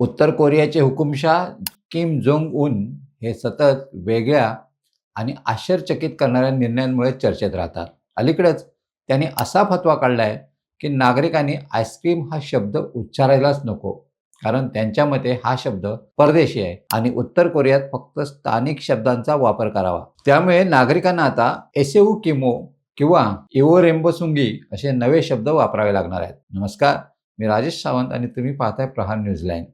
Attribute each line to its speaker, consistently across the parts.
Speaker 1: उत्तर कोरियाचे हुकुमशाह Kim Jong Un हे सतत वेगळ्या आणि आश्चर्यचकित करणाऱ्या निर्णयांमुळे चर्चेत राहतात. अलीकडेच त्यांनी असा फतवा काढला आहे की नागरिकांनी आईस्क्रीम हा शब्द उच्चारायलाच नको कारण त्यांच्या मते हा शब्द परदेशी आहे आणि उत्तर कोरियात फक्त स्थानिक शब्दांचा वापर करावा. त्यामुळे नागरिकांना आता एसेऊ किमो किंवा इवो रेम्बोसुंगी असे नवे शब्द वापरावे लागणार आहेत. नमस्कार मी राजेश सावंत आणि तुम्ही पाहताय प्रहार न्यूझीलँड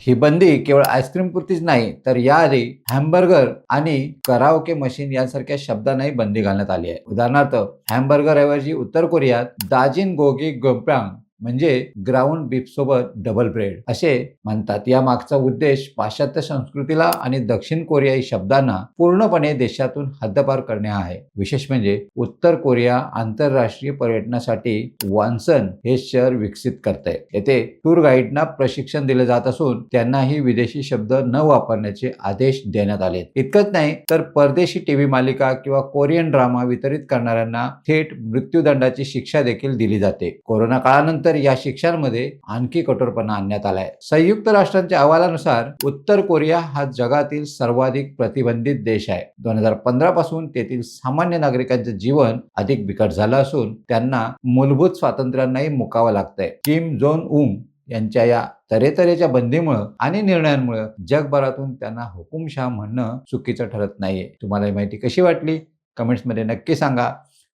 Speaker 1: ही बंदी केवळ आईस्क्रीम पुरतीच नाही तर याआधी हॅम्बर्गर आणि कराओके मशीन यांसारख्या शब्दांनाही बंदी घालण्यात आली आहे. उदाहरणार्थ हॅम्बर्गर ऐवजी उत्तर कोरियात दाजिन गोगी गोप्यांग म्हणजे ग्राउंड बीफ सोबत डबल ब्रेड असे म्हणतात. या मागचा उद्देश पाश्चात्य संस्कृतीला आणि दक्षिण कोरियाई शब्दांना पूर्णपणे देशातून हद्दपार करणे हा आहे. विशेष म्हणजे उत्तर कोरिया आंतरराष्ट्रीय पर्यटनासाठी वान्सन हे शहर विकसित करते येथे टूर गाईडना प्रशिक्षण दिले जात असून त्यांनाही विदेशी शब्द न वापरण्याचे आदेश देण्यात आले. इतकंच नाही तर परदेशी टीव्ही मालिका किंवा कोरियन ड्रामा वितरित करणाऱ्यांना थेट मृत्यूदंडाची शिक्षा देखील दिली जाते. कोरोना काळानंतर या शिक्षांमध्ये आणखी कठोरपणा आणण्यात आलाय. संयुक्त राष्ट्रांच्या अहवालानुसार उत्तर कोरिया हा जगातील सर्वाधिक प्रतिबंधित देश आहे. दोन हजार पंधरा पासून तेथील सामान्य नागरिकांचे जीवन अधिक बिकट झालं असून त्यांना मूलभूत स्वातंत्र्यांनाही मुकावं लागतंय. किम जोन उंग यांच्या या तऱ्हेतऱ्हेच्या बंदीमुळं आणि निर्णयांमुळे जगभरातून त्यांना हुकुमशाह म्हणणं चुकीचं ठरत नाहीये. तुम्हाला ही माहिती कशी वाटली? कमेंट्समध्ये नक्की सांगा.